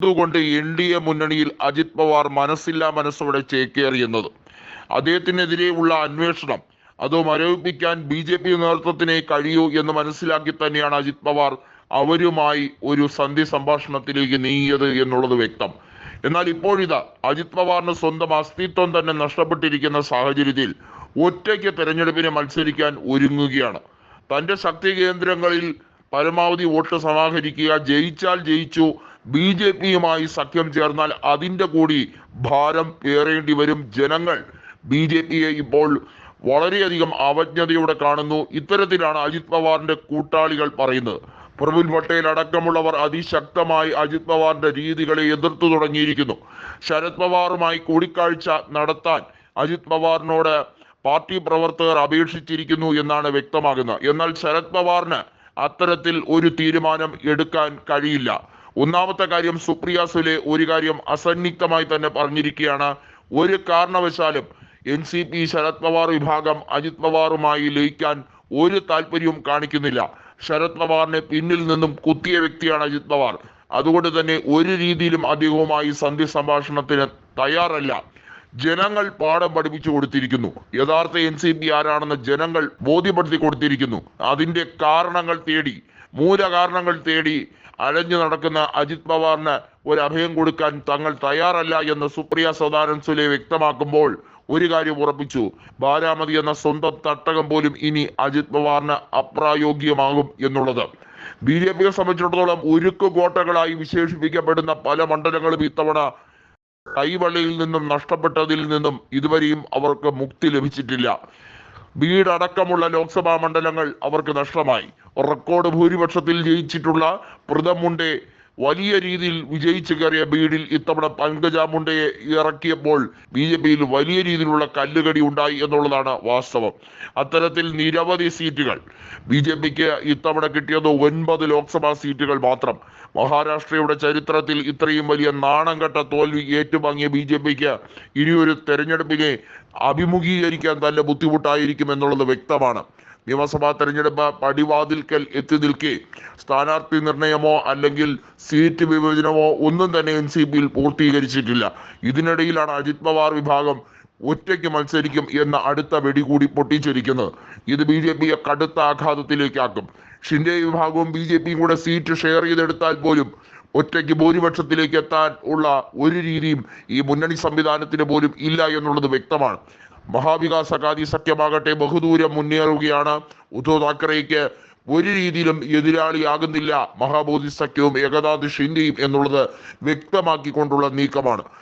എന്തുകൊണ്ട് N D A മുന്നണിയിൽ അജിത് പവാർ മനസ്സില്ലാ മനസ്സോടെ ചേക്കേറിയെന്നത്? അദ്ദേഹത്തിനെതിരെയുള്ള അന്വേഷണം അത് മരവിപ്പിക്കാൻ ബി ജെ പി നേതൃത്വത്തിനെ കഴിയൂ എന്ന് മനസ്സിലാക്കി തന്നെയാണ് അജിത് പവാർ അവരുമായി ഒരു സന്ധി സംഭാഷണത്തിലേക്ക് നീങ്ങിയത് എന്നുള്ളത് വ്യക്തം. എന്നാൽ ഇപ്പോഴിതാ അജിത് പവാറിന് സ്വന്തം അസ്തിത്വം തന്നെ നഷ്ടപ്പെട്ടിരിക്കുന്ന സാഹചര്യത്തിൽ ഒറ്റയ്ക്ക് തെരഞ്ഞെടുപ്പിന് മത്സരിക്കാൻ ഒരുങ്ങുകയാണ്. തന്റെ ശക്തി കേന്ദ്രങ്ങളിൽ പരമാവധി വോട്ട് സമാഹരിക്കുക ജയിച്ചാൽ ജയിച്ചു ബി ജെ പിയുമായി സഖ്യം ചേർന്നാൽ അതിന്റെ കൂടി ഭാരം പേറേണ്ടി വരും ജനങ്ങൾ. ബി ജെ പിയെ ഇപ്പോൾ വളരെയധികം അവജ്ഞതയോടെ കാണുന്നു. ഇത്തരത്തിലാണ് അജിത് പവാറിന്റെ കൂട്ടാളികൾ പറയുന്നത്. പ്രഫുൽ പട്ടേൽ അടക്കമുള്ളവർ അതിശക്തമായി അജിത് പവാറിന്റെ രീതികളെ എതിർത്തു തുടങ്ങിയിരിക്കുന്നു. ശരത് പവാറുമായി കൂടിക്കാഴ്ച നടത്താൻ അജിത് പവാറിനോട് പാർട്ടി പ്രവർത്തകർ അപേക്ഷിച്ചിരിക്കുന്നു എന്നാണ് വ്യക്തമാകുന്നത്. എന്നാൽ ശരത് പവാറിന് അത്തരത്തിൽ ഒരു തീരുമാനം എടുക്കാൻ കഴിയില്ല. ഒന്നാമത്തെ കാര്യം സുപ്രിയ സുലെ ഒരു കാര്യം അസന്നിഗ്ധമായി തന്നെ പറഞ്ഞിരിക്കുകയാണ്. ഒരു കാരണവശാലും N C P Sharad Pawar വിഭാഗം അജിത് പവാറുമായി ലയിക്കാൻ ഒരു താല്പര്യവും കാണിക്കുന്നില്ല. ശരത് പവാറിനെ പിന്നിൽ നിന്നും കുത്തിയ വ്യക്തിയാണ് അജിത് പവാർ. അതുകൊണ്ട് തന്നെ ഒരു രീതിയിലും അദ്ദേഹവുമായി സന്ധി സംഭാഷണത്തിന് തയ്യാറല്ല. ജനങ്ങൾ പാഠം പഠിപ്പിച്ചു കൊടുത്തിരിക്കുന്നു. യഥാർത്ഥ എൻ സി പി ആരാണെന്ന് ജനങ്ങൾ ബോധ്യപ്പെടുത്തി കൊടുത്തിരിക്കുന്നു. അതിന്റെ കാരണങ്ങൾ തേടി മൂലകാരണങ്ങൾ തേടി അലഞ്ഞു നടക്കുന്ന അജിത് പവാറിന് ഒരു അഭയം കൊടുക്കാൻ തങ്ങൾ തയ്യാറല്ല എന്ന് സുപ്രിയ സദാനന്ദ് സുലെ വ്യക്തമാക്കുമ്പോൾ ഒരു കാര്യം ഉറപ്പിച്ചു. ബാരാമതി എന്ന സ്വന്തം തട്ടകം പോലും ഇനി അജിത് പവാറിന് അപ്രായോഗ്യമാകും എന്നുള്ളത്. ബി ജെ പിയെ സംബന്ധിച്ചിടത്തോളം ഉരുക്ക് കോട്ടകളായി വിശേഷിപ്പിക്കപ്പെടുന്ന പല മണ്ഡലങ്ങളും ഇത്തവണ കൈവള്ളിയിൽ നിന്നും നഷ്ടപ്പെട്ടതിൽ നിന്നും ഇതുവരെയും അവർക്ക് മുക്തി ലഭിച്ചിട്ടില്ല. വീടടക്കമുള്ള ലോക്സഭാ മണ്ഡലങ്ങൾ അവർക്ക് നഷ്ടമായി. റെക്കോർഡ് ഭൂരിപക്ഷത്തിൽ ജയിച്ചിട്ടുള്ള പ്രതമുണ്ടെ വലിയ രീതിയിൽ വിജയിച്ചു കയറിയ ബീഡിൽ ഇത്തവണ പങ്കജ മുണ്ടയെ ഇറക്കിയപ്പോൾ ബി ജെ പിയിൽ വലിയ രീതിയിലുള്ള കല്ലുകടി ഉണ്ടായി എന്നുള്ളതാണ് വാസ്തവം. അത്തരത്തിൽ നിരവധി സീറ്റുകൾ ബി ജെ പിക്ക് ഇത്തവണ കിട്ടിയത് ഒൻപത് ലോക്സഭാ സീറ്റുകൾ മാത്രം. മഹാരാഷ്ട്രയുടെ ചരിത്രത്തിൽ ഇത്രയും വലിയ നാണം കെട്ട തോൽവി ഏറ്റുവാങ്ങിയ ബി ജെ പിക്ക് ഇനിയൊരു തെരഞ്ഞെടുപ്പിനെ അഭിമുഖീകരിക്കാൻ തന്നെ ബുദ്ധിമുട്ടായിരിക്കും എന്നുള്ളത് വ്യക്തമാണ്. നിയമസഭാ തെരഞ്ഞെടുപ്പ് പടിവാതിൽക്കൽ എത്തി നിൽക്കെ. സ്ഥാനാർത്ഥി നിർണയമോ അല്ലെങ്കിൽ സീറ്റ് വിഭജനമോ ഒന്നും തന്നെ എൻ സി പിയിൽ പൂർത്തീകരിച്ചിട്ടില്ല. ഇതിനിടയിലാണ് അജിത് പവാർ വിഭാഗം ഒറ്റയ്ക്ക് മത്സരിക്കും എന്ന അടുത്ത വെടി കൂടി പൊട്ടിച്ചിരിക്കുന്നത്. ഇത് ബി ജെ പിയെ കടുത്ത ആഘാതത്തിലേക്കാക്കും. ഷിൻഡെ വിഭാഗവും ബി ജെ പിയും കൂടെ സീറ്റ് ഷെയർ ചെയ്തെടുത്താൽ പോലും ഒറ്റയ്ക്ക് ഭൂരിപക്ഷത്തിലേക്ക് എത്താൻ ഉള്ള ഒരു രീതിയും ഈ മുന്നണി സംവിധാനത്തിന് പോലും ഇല്ല എന്നുള്ളത് വ്യക്തമാണ്. മഹാവികാസ് അകാദി സഖ്യമാകട്ടെ ബഹുദൂരം മുന്നേറുകയാണ്. ഉദ്ധവ് താക്കറേക്ക് ഒരു രീതിയിലും എതിരാളിയാകുന്നില്ല. മഹാബോധി സഖ്യവും ഏകനാഥ് ഇന്ത്യയും എന്നുള്ളത് വ്യക്തമാക്കിക്കൊണ്ടുള്ള നീക്കമാണ്.